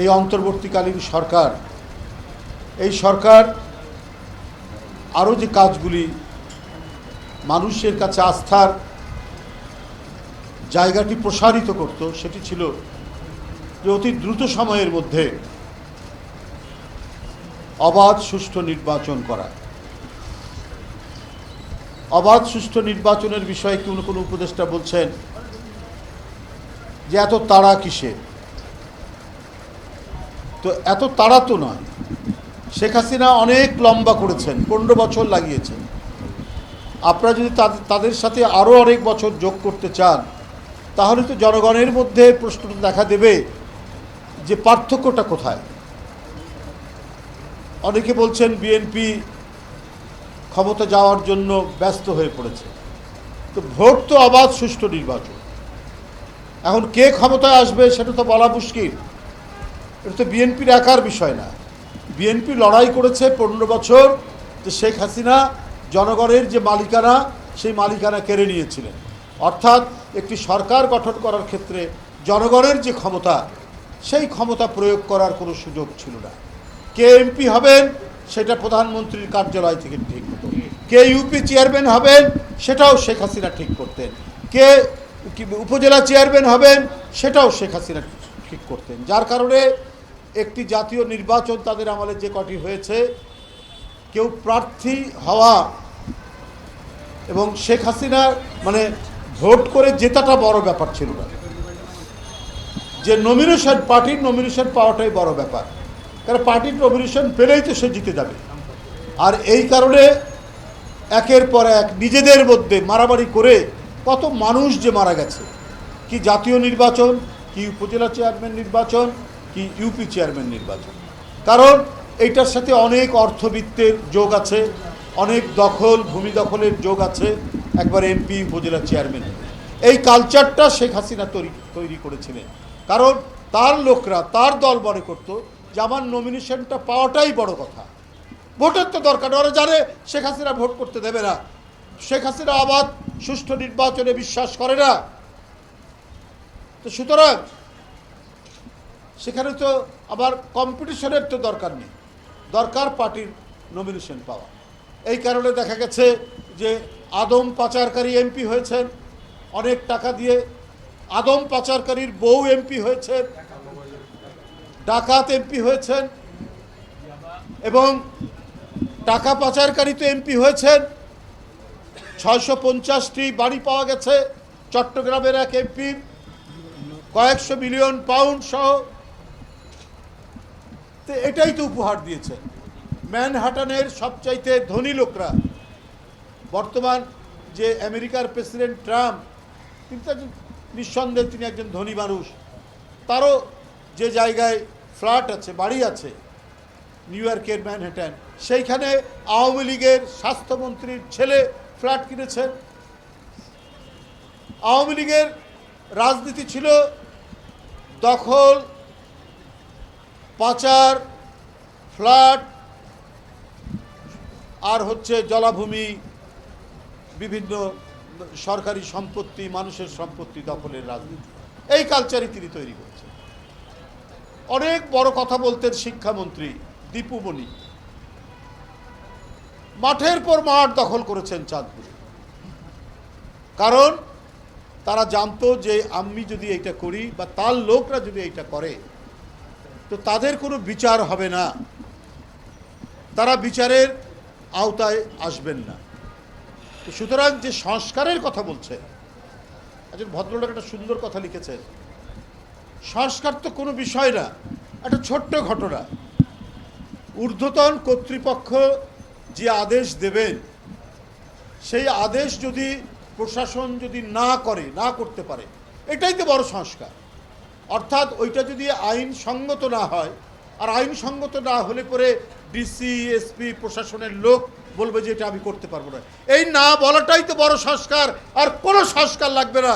এই অন্তর্বর্তীকালীন সরকার, এই সরকার আরও যে কাজগুলি মানুষের কাছে আস্থার জায়গাটি প্রসারিত করত, সেটি ছিল যে অতি দ্রুত সময়ের মধ্যে অবাধ, সুষ্ঠু নির্বাচন করা। অবাধ, সুষ্ঠু নির্বাচনের বিষয়ে কোনো কোনো উপদেষ্টা বলছেন যে এত তাড়া কিসে তো এত তাড়া তো নয়। শেখ হাসিনা অনেক লম্বা করেছেন, পনেরো বছর লাগিয়েছেন। আপনারা যদি তাদের সাথে আরও অনেক বছর যোগ করতে চান, তাহলে তো জনগণের মধ্যে প্রশ্নটা দেখা দেবে যে পার্থক্যটা কোথায়। অনেকে বলছেন বিএনপি ক্ষমতা যাওয়ার জন্য ব্যস্ত হয়ে পড়েছে। তো ভোট তো অবাধ সুষ্ঠু নির্বাচন। এখন কে ক্ষমতায় আসবে সেটা তো বলা মুশকিল। এটা তো বিএনপির একার বিষয় না। বিএনপি লড়াই করেছে পনেরো বছর যে শেখ হাসিনা জনগণের যে মালিকানা, সেই মালিকানা কেড়ে নিয়েছিলেন। অর্থাৎ একটি সরকার গঠন করার ক্ষেত্রে জনগণের যে ক্ষমতা, সেই ক্ষমতা প্রয়োগ করার কোনো সুযোগ ছিল না। কে এমপি হবেন, সেটা প্রধানমন্ত্রীর কার্যালয় থেকে ঠিক হতো কে ইউপি চেয়ারম্যান হবেন, সেটাও শেখ হাসিনা ঠিক করতেন। কে উপজেলা চেয়ারম্যান হবেন, সেটাও শেখ হাসিনা ঠিক করতেন। যার কারণে একটি জাতীয় নির্বাচন তাদের আমলে যে কটি হয়েছে, কেউ প্রার্থী হওয়া এবং শেখ হাসিনা মানে ভোট করে জেতাটা বড় ব্যাপার ছিল না। যে নমিনেশন পার্টির নমিনেশন পাওয়াটাই বড় ব্যাপার। কারণ পার্টির নমিনেশন পেলেই তো সে জিতে যাবে। আর এই কারণে একের পর এক নিজেদের মধ্যে মারামারি করে কত মানুষ যে মারা গেছে। কি জাতীয় নির্বাচন কি উপজেলা চেয়ারম্যান নির্বাচন, কি ইউপি চেয়ারম্যান নির্বাচন। কারণ এইটার সাথে অনেক অর্থবিত্তের যোগ আছে, অনেক দখল, ভূমি দখলের যোগ আছে, একবার এমপি উপজেলা চেয়ারম্যান। এই কালচারটা শেখ হাসিনা তৈরি তৈরি করেছিলেন। কারণ তার লোকরা, তার দল মনে করতো যে আমার নমিনেশনটা পাওয়াটাই বড় কথা। ভোটের তো দরকার, ওরা জানে শেখ হাসিনা ভোট করতে দেবে না। শেখ হাসিনা আবার সুষ্ঠু নির্বাচনে বিশ্বাস করে না। তো সুতরাং সেখানে তো আবার কম্পিটিশনের তো দরকার নেই। দরকার পার্টির নমিনেশন পাওয়া। এই কারণে দেখা গেছে যে আদম পাচারকারী এমপি হয়েছেন, অনেক টাকা দিয়ে আদম পাচারকারীর বউ এমপি হয়েছেন, ডাকাত এমপি হয়েছেন এবং টাকা পাচারকারী তো এমপি হয়েছেন। ছয়শো পঞ্চাশটি বাড়ি পাওয়া গেছে, চট্টগ্রামের এক এমপির কয়েকশো মিলিয়ন পাউন্ড সহ। তো এটাই তো উপহার দিয়েছেন ম্যানহাটানের সবচাইতে ধনী লোকরা। বর্তমান যে আমেরিকার প্রেসিডেন্ট ট্রাম্প, তিনি তো নিঃসন্দেহে তিনি একজন ধনী মানুষ। তারও যে জায়গায় ফ্ল্যাট আছে, বাড়ি আছে, নিউ ইয়র্কের ম্যানহাটান, সেইখানে আওয়ামী লীগের স্বাস্থ্যমন্ত্রীর ছেলে ফ্ল্যাট কিনেছেন। আওয়ামী লীগের রাজনীতি ছিল দখল, পাচার ফ্ল্যাট আর হচ্ছে জলাভূমি, বিভিন্ন সরকারি সম্পত্তি, মানুষের সম্পত্তি দখলের রাজনীতি। এই কালচারই তিনি তৈরি করেছেন। অনেক বড় কথা বলতেন শিক্ষামন্ত্রী দীপু দীপুমণি মাঠের পর মাঠ দখল করেছেন চাঁদপুরে। কারণ তারা জানতো যে আমি যদি এইটা করি বা তার লোকরা যদি এইটা করে, তো তাদের কোনো বিচার হবে না। তারা বিচারের আওতায় আসবেন না। তো সুতরাং যে সংস্কারের কথা বলছে, একজন ভদ্রলোক একটা সুন্দর কথা লিখেছেন সংস্কার তো কোনো বিষয় না, একটা ছোট্ট ঘটনা। ঊর্ধ্বতন কর্তৃপক্ষ যে আদেশ দেবেন, সেই আদেশ যদি প্রশাসন যদি না করে, না করতে পারে, এটাই তো বড় সংস্কার। অর্থাৎ ওইটা যদি আইন সঙ্গত না হয়, আর আইন সঙ্গত না হলে পরে ডিসি এসপি প্রশাসনের লোক বলবে যে এটা আমি করতে পারব না। এই না বলাটাই তো বড় সংস্কার, আর কোনো সংস্কার লাগবে না।